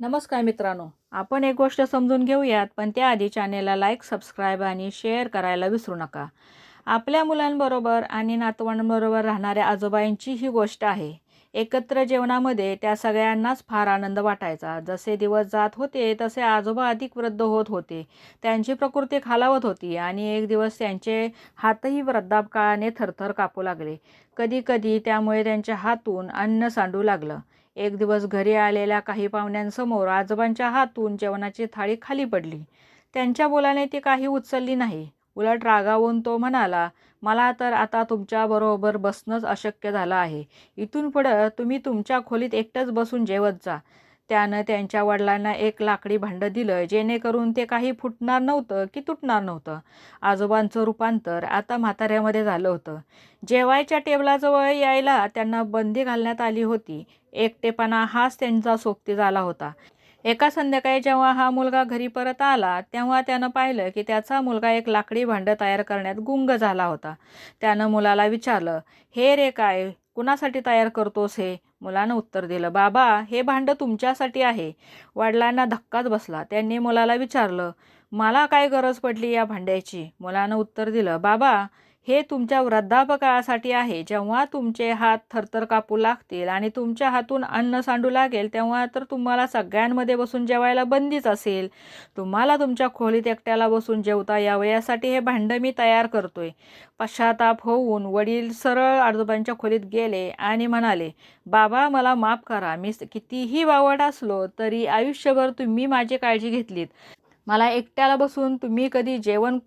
नमस्कार मित्रांनो. आपण एक गोष्ट समजून घेऊयात पण त्याआधी चॅनेलला लाईक सबस्क्राईब आणि शेअर करायला विसरू नका. आपल्या मुलांबरोबर आणि नातवांबरोबर राहणाऱ्या आजोबांची ही गोष्ट आहे. एकत्र जेवणामध्ये त्या सगळ्यांनाच फार आनंद वाटायचा. जसे दिवस जात होते तसे आजोबा अधिक वृद्ध होत होते. त्यांची प्रकृती खालावत होती आणि एक दिवस त्यांचे हातही वृद्धापकाळाने थरथर कापू लागले. कधी कधी त्यामुळे त्यांच्या हातून अन्न सांडू लागलं. एक दिवस घरी आलेल्या काही पाहुण्यांसमोर आजोबांच्या हातून जेवणाची थाळी खाली पडली. त्यांच्या बोलाने ती काही उचलली नाही. उलट रागावून तो म्हणाला मला तर आता तुमच्याबरोबर बसणंच अशक्य झालं आहे. इथून पुढं तुम्ही तुमच्या खोलीत एकटंच बसून जेवत जा. त्यानं त्यांच्या वडिलांना एक लाकडी भांडं दिलं जेणेकरून ते काही फुटणार नव्हतं की तुटणार नव्हतं. आजोबांचं रूपांतर आता म्हाताऱ्यामध्ये झालं होतं. जेवायच्या टेबलाजवळ यायला त्यांना बंदी घालण्यात आली होती. एकटेपणा हाच त्यांचा सोबती झाला होता. एका संध्याकाळी जेव्हा हा मुलगा घरी परत आला तेव्हा त्यानं पाहिलं की त्याचा मुलगा एक लाकडी भांडं तयार करण्यात गुंग झाला होता. त्यानं मुलाला विचारलं हे रे काय कुणासाठी तयार करतोस हे? मुलानं उत्तर दिलं बाबा हे भांडं तुमच्यासाठी आहे. वडिलांना धक्काच बसला. त्यांनी मुलाला विचारलं मला काय गरज पडली या भांड्याची? मुलानं उत्तर दिलं बाबा हे तुमच्या वृद्धापकाळासाठी आहे. जेव्हा तुमचे हात थरथर कापू लागतील आणि तुमच्या हातून अन्न सांडू लागेल तेव्हा तर तुम्हाला सगळ्यांमध्ये बसून जेवायला बंदीच असेल. तुम्हाला तुमच्या खोलीत एकट्याला बसून जेवता यावं यासाठी हे भांडं मी तयार करतोय. पश्चाताप होऊन वडील सरळ आजोबांच्या खोलीत गेले आणि म्हणाले बाबा मला माफ करा. मी कितीही वावड असलो तरी आयुष्यभर तुम्ही माझी काळजी घेतलीत. मला एकट्याला बसून तुम्ही कधी जेवण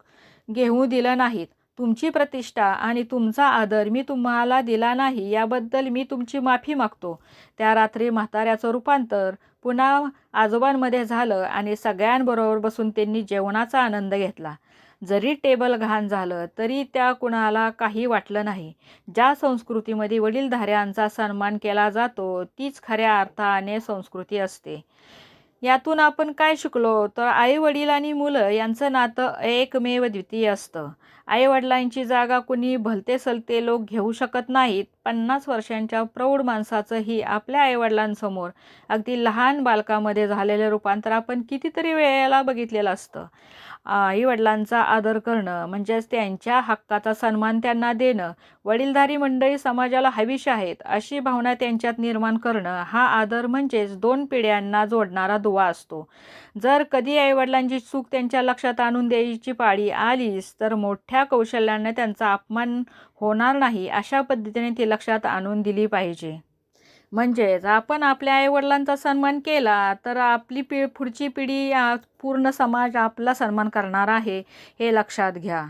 घेऊ दिलं नाहीत. तुमची प्रतिष्ठा आणि तुमचा आदर मी तुम्हाला दिला नाही याबद्दल मी तुमची माफी मागतो. त्या रात्री म्हाताऱ्याचं रूपांतर पुन्हा आजोबांमध्ये झालं आणि सगळ्यांबरोबर बसून त्यांनी जेवणाचा आनंद घेतला. जरी टेबल घाण झालं तरी त्या कुणाला काही वाटलं नाही. ज्या संस्कृतीमध्ये वडीलधाऱ्यांचा सन्मान केला जातो तीच खऱ्या अर्थाने संस्कृती असते. यातून आपण काय शिकलो? तर आई वडील आणि मुलं यांचं नातं एकमेव द्वितीय असतं. आईवडिलांची जागा कुणी भलते सलते लोक घेऊ शकत नाहीत. पन्नास वर्षांच्या प्रौढ माणसाचंही आपल्या आईवडिलांसमोर अगदी लहान बालकामध्ये झालेलं रूपांतर आपण कितीतरी वेळेला बघितलेलं असतं. आईवडिलांचा आदर करणं म्हणजेच त्यांच्या हक्काचा सन्मान त्यांना देणं वडीलधारी मंडळी समाजाला हवीश आहेत अशी भावना त्यांच्यात निर्माण करणं हा आदर म्हणजेच दोन पिढ्यांना जोडणारा दुवा असतो. जर कधी आईवडिलांची चूक त्यांच्या लक्षात आणून द्यायची पाळी आलीच तर मोठ्या कौशल्याने त्यांचा अपमान होणार नाही अशा पद्धतीने ती लक्षात आणून दिली पाहिजे. म्हणजेच आपण आपल्या आईवडिलांचा सन्मान केला तर आपली पि पुढची पिढी पूर्ण समाज आपला सन्मान करणार आहे हे लक्षात घ्या.